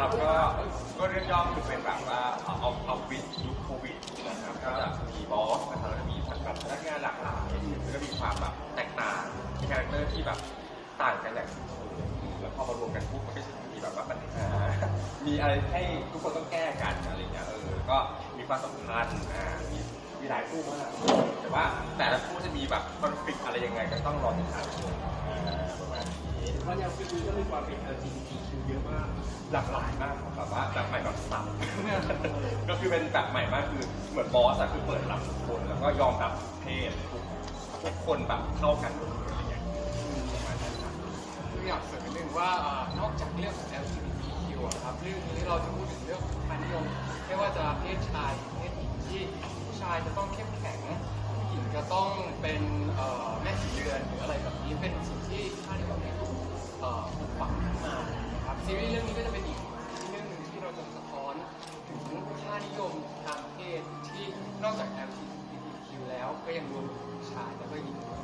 ครับก็ก็เรื่องย่อคือเป็นแบบว่าเอาเอาเอาวิดยุคโควิดนะครับก็จะมีบอสนะครับแล้วมีแบบพนักงานหลากหลายแล้วก็มีความแบบแตกต่างมีคาแรคเตอร์ที่แบบต่างกันอย่างสุดแล้วพอมารวมกันปุ๊บมันก็จะมีแบบว่าปัญหามีอะไรให้ทุกคนต้องแก้กันอะไรอย่างเงี้ยเออก็มีความสัมพันธ์อ่ามีมีหลายคู่มากแต่ว่าแต่ละคู่จะมีแบบคอนฟ lict อะไรยังไงก็ต้องรอติดตามชม เพราะยังคือก็มีความเป็น LGBTQ เยอะมากหลากหลายมากครับแบบว่าแบบใหม่แบบสับก็คือเป็นแบบใหม่มากคือเหมือนบอสอะคือเปิดรับทุกคนแล้วก็ยอมรับเพศทุกทุกคนแบบเท่ากันหมดเลยอะไรเงี้ยประมาณนั้นครับคืออยากเสริมนิดนึงว่านอกจากเรื่องของ LGBTQ อะครับเรื่องนี้เราจะพูดถึงเรื่องของค่านิยมไม่ว่าจะเพศชายเพศหญิงที่ผู้ชายจะต้องเข้มแข็งผู้หญิงจะต้องเป็นแม่สีเรือนหรืออะไรแบบนี้เป็นสิ่ง ฝังขึ้นมานะครับซีรีส์เรื่องนี้ก็จะเป็นอีกเรื่องหนึ่งที่เราจะสะท้อนถึงค่านิยมทางเพศที่นอกจาก LGBTQ แล้วก็ยังรวมถึงผู้ชายแล้วก็หญิงด้วย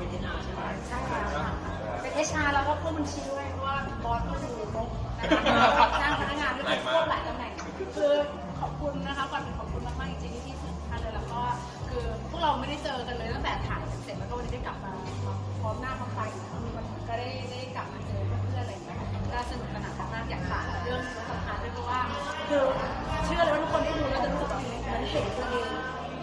เป็นที่นาใช่ไหมใช่แล้วค่ะเป็นเอชอาร์แล้วก็ผู้บัญชีด้วยเพราะว่าบอสก็คือรบนะคะจ้างพนักงานด้วยเป็นควบหลายตำแหน่งคือขอบคุณนะคะก่อนเป็นขอบคุณมากๆจริงๆที่สำคัญเลยแล้วก็คือพวกเราไม่ได้เจอกันเลยตั้งแต่ถ่าย เสร็จแล้วก็วันนี้ได้กลับมาพร้อมหน้าพร้อมตาอีกครั้งมันก็ได้ได้กลับมาเจอเพื่อนๆอะไรอย่างเงี้ยก็สนุกสนานมากๆอยากฝากเรื่องสำคัญด้วยเพราะว่าคือเชื่อเลยว่าทุกคนได้ดูแล้วจะรู้สึกแบบเหมือนเห็นตัวเอง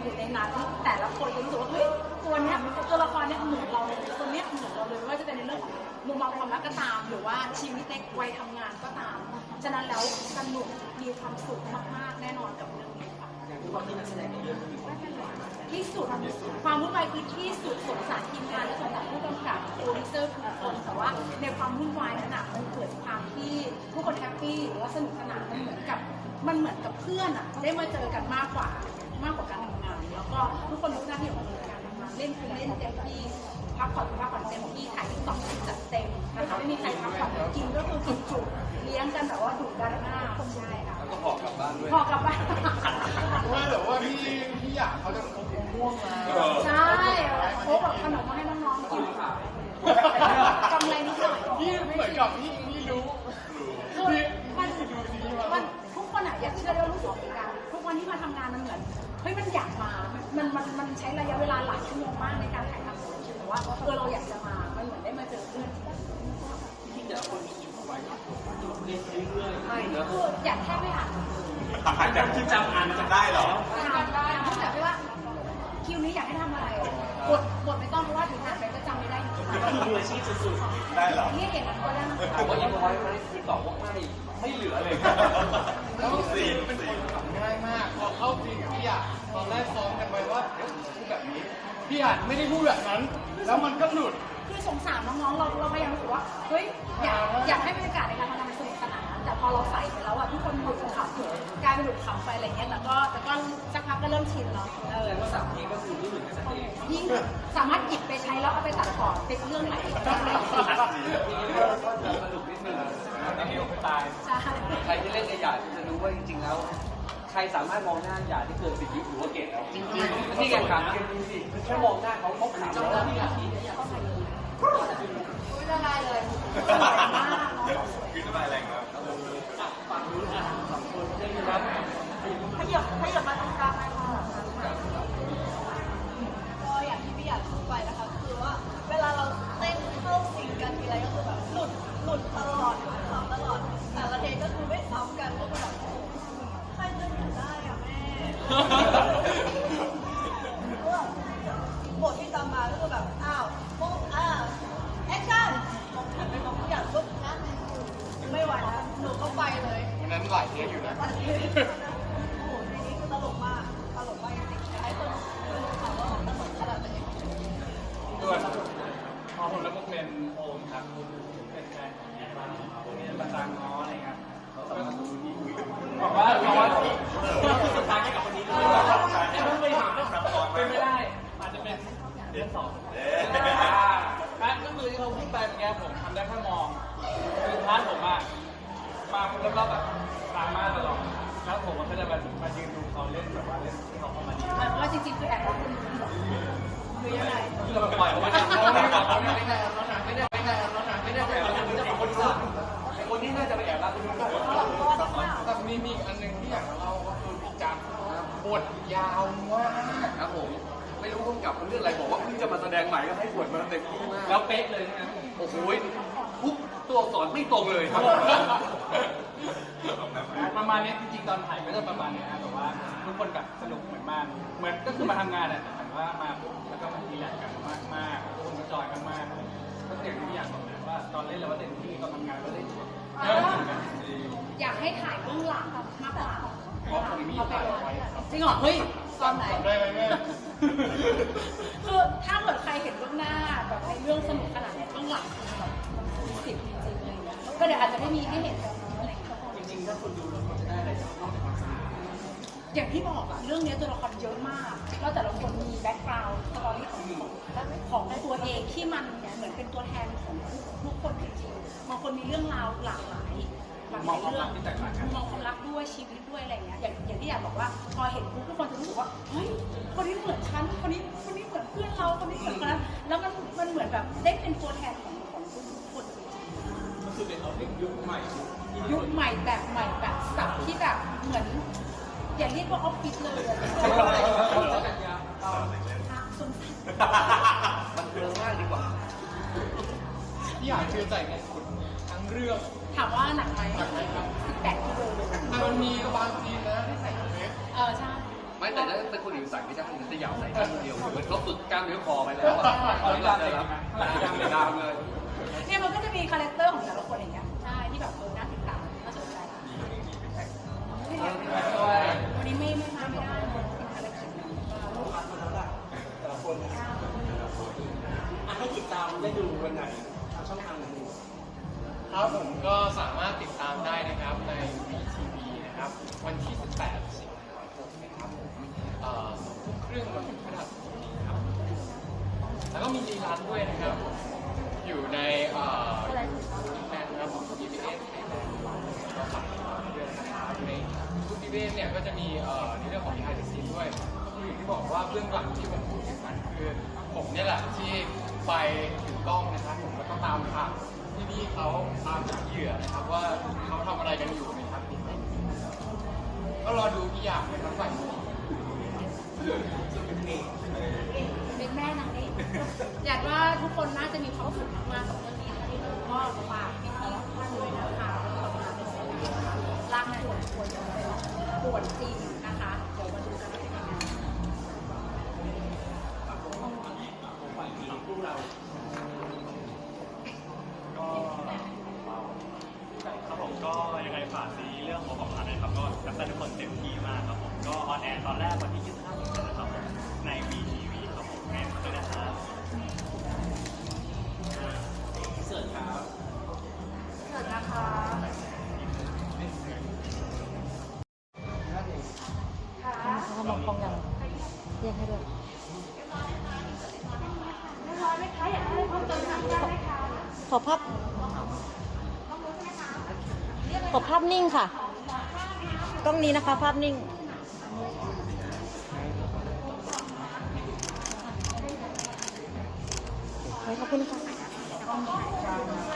อยู่ในนั้นแต่ละคนก็รู้สึกว่าเฮ้ยตัวเนี้ยตัวละครเนี้ยเหมือนเราเลยตัวเนี้ยเหมือนเราเลยไม่ว่าจะเป็นในเรื่องของมุมมองความรักก็ตาม หรือว่าชีวิตในวัยทำงานก็ตาม ฉะนั้นแล้วสนุกมีความสุขมากๆแน่นอนกับเรื่องนี้ค่ะอย่างที่ว่าที่นักแสดงในเรื่องมีความ ที่สุด ความวุ่นวายคือที่สุดสงสารทีมงานและสงสารผู้กำกับโปรดิวเซอร์ทุกคนแต่ว่าในความวุ่นวายนั้นน่ะมันเกิดความที่ผู้คนแฮปปี้หรือว่าสนุกสนานมันเหมือนกับมันเหมือนกับเพื่อนอะได้มาเจอกันมากกว่ามากกว่าการทำงาน แล้วก็ทุกคนรู้หน้าที่ของตัวเองการทำงานเล่นคือเล่นเต็มที่พักผ่อนพักผ่อนเต็มที่ถ่ายที่ต่อจัดเต็มนะคะไม่มีใครพักผ่อนกินก็คือกินจุเลี้ยงกันแบบว่าดุดันมากใช่ค่ะแล้วก็พอกลับบ้านด้วยพอกลับบ้านว่าแต่ว่าพี่พี่อยากเขาจะคง ม่วงมาใช่โค้กแบบขนมมาให้น้องๆกินกำไรนิดหน่อยพี่เหมือนกับพี่พี่รู้คือมันมันทุกคนอะอยากเชื่อว่ารู้สึกเหมือนกันทุกวันที่มาทำงานมันเหมือนเฮ้ยมันอยากมามันมันมันใช้ระยะเวลาหลายชั่วโมงมากในการถ่ายทำแต่ว่าเออเราอยากจะมามันเหมือนได้มาเจอเพื่อนที่แต่ละคนมีอิ่มเอาไว้ก็เล่นเรื่อยๆใช่เนอะคืออยากแค่ไม่อ่านอ่านจากที่จำอ่านจำได้เหรอ อ่านได้พูดแบบว่า คิวนี้อยากให้ทำอะไรบทบทไม่ต้องเพราะว่าถึงอ่านไปก็จำไม่ได้จริงมืออาชีพสุดได้เหรอ นี่เห็นมันก็ได้นะๆถามว่าอิ่มเอาไว้ไหมคือตอบว่าไม่ไม่เหลือเลยแล้วซีนเป็นคนขับง่ายมากพอเข้าจริงกับพี่อยากตอนแรกซ้อมกันไปว่าเดี๋ยวพูดแบบนี้พี่อยากไม่ได้พูดแบบนั้น แล้วมันก็หลุดคือสงสารน้องๆเราเราพยายามรู้สึกว่าเฮ้ยอยากอยากให้บรรยากาศในการทำงานมันสนุกสนานแต่พอเราใส่ไปแล้วอะทุกคนหลุดขำกลายเป็นหลุดขำไปอะไรเงี้ยแต่ก็แต่ก็สักพักก็เริ่มชินแล้วเออ รสามารถมองหน้าหยาดที่เกินสิบวิถือว่าเก่งแล้วจริงๆนี่แกถามเก่งจริงๆคือแค่มองหน้าเขาเขาขำแล้วพี่อาทิตย์อุ้ยละลายเลยมากคือน้ำลายแรงมากฝั่งนู้นอะสองคนเล่นครับขยับขยับมาตรงกลางเลยค่ะ ตามมาตลอดแล้วผมก็จะมามายืนดูเขาเล่นแบบว่าเล่นที่เขาเข้ามาดีแต่ว่าจริงๆคือแอบรักคนอื่นหรอหรือยังไงคือเราปล่อยเขาไมาทำเขาไม่ได้บอกเขาไม่ได้เขาไม่ได้ไม่ได้เขาไม่ได้ไม่ได้ไม่ได้ครับคุณผู้ชมแต่มีมีอันหนึงที่อยากเล่าก็คือพี่จักรนบทยาวมากครับผมไม่รู้พุ่งกับเรื่องอะไรบอกว่าเพิ่งจะมาแสดงใหม่ก็ให้บทมาเต็มที่มากแล้วเป๊ะเลยนะโอ้โหทุก ตัวอักษรไม่ตรงเลยครับประมาณนี้จริงๆตอนถ่ายก็จะประมาณนี้นะแต่ว่าทุกคนแบบสนุกเหมือนมากเหมือนก็คือมาทำงานแหละแต่เหมือนว่ามาปุ๊บแล้วก็มาทีแลกกันมากมากๆทุกคนก็จอยกันมากก็อย่างที่อยากบอกนะว่าตอนเล่นเราก็เต็มที่ตอนทำงานก็เล่นเยอะเหมือนกันอยากให้ถ่ายเบื้องหลังมากกว่าเพราะผมมีถ่ายไว้ครับจริงเหรอเฮ้ยตอนไหนจำได้ไหมแม่คือถ้าเกิดใครเห็นเบื้องหน้าแบบในเรื่องสนุกขนาดเนี้ยเบื้องหลังคือแบบ เดี๋ยวอาจจะไม่มีให้เห็นแบบนี้อะไรอย่างเงี้ยจริงๆถ้าคนดูแล้วคนจะได้อะไรจากนอกจากความสนุกอย่างที่บอกอะเรื่องเนี้ยตัวละครเยอะมากแล้วแต่ละคนมีแบ็กกราวด์สตอรี่ของของของตัวเองที่มันเนี่ยเหมือนเป็นตัวแทนของทุกคนจริงๆบางคนมีเรื่องราวหลากหลายหลากหลายเรื่องมองความรักด้วยชีวิตด้วยอะไรเงี้ยอย่างอย่างที่อยากบอกว่าพอเห็นปุ๊บทุกคนจะรู้สึกว่าเฮ้ยคนนี้เหมือนฉันคนนี้คนนี้เหมือนเพื่อนเราคนนี้เหมือนคนนั้นแล้วมันมันเหมือนแบบได้เป็นตัวแทนข ยุคใหม่ที่ยุคใหม่แบบใหม่แบบสับที่แบบเหมือนอย่าเรียกว่าออฟฟิศเลยอะสงสารมันเทิงมากดีกว่าพี่อยากชื่อใจมงกุฎทั้งเรื่องถามว่าหนักไหมสิบแปดกิโลแต่มันมีบางซีนนะที่ใส่เฟสเออใช่ไม่แต่ถ้าเป็นคนอื่นใส่ไม่ได้นะจะอยากใส่ข้างเดียวเหมือนเขาฝึกกล้ามเนื้อคอไปแล้วอะเขาไม่ได้รับดามเลยเนี่ยมันก็จะมีคาแรคเตอร์ของแต่ละ ที่ 18 สิงหาคมนะครับผมเอ่อสองทุ่มครึ่งวันพฤหัสบดีครับ แล้วก็มีรีลันด้วยนะครับ อยู่ในเอ่อแฟนนะครับของ BBS ก็ฝากติดตามด้วยนะครับในทุก BBS เนี่ยก็จะมีเอ่อในเรื่องของ behind the scene ด้วยก็คืออย่างที่บอกว่าเบื้องหลังที่ผมพูดถึงนั้นคือผมเนี่ยแหละที่ไปถึงกล้องนะครับผมแล้วก็ตามข่าวที่นี่เขาตามหาเหยื่อนะครับว่าเขาทำอะไรกันอยู่น ก็รอดูพี่อยากนะครับฝ่ายเป็นแม่นางเอกอยากว่าทุกคนน่าจะมีความสุขมากๆกับเรื่องนี้ค่ะที่ก็ฝากพี่ๆทุกท่านด้วยนะคะทำงานเป็นศิลปินนะคะร่างปวดปวดปวดจริง อภาพ ขอภาพนิ่งค่ะ กล้องนี้นะคะ ภาพนิ่ง ขอบคุณค่ะ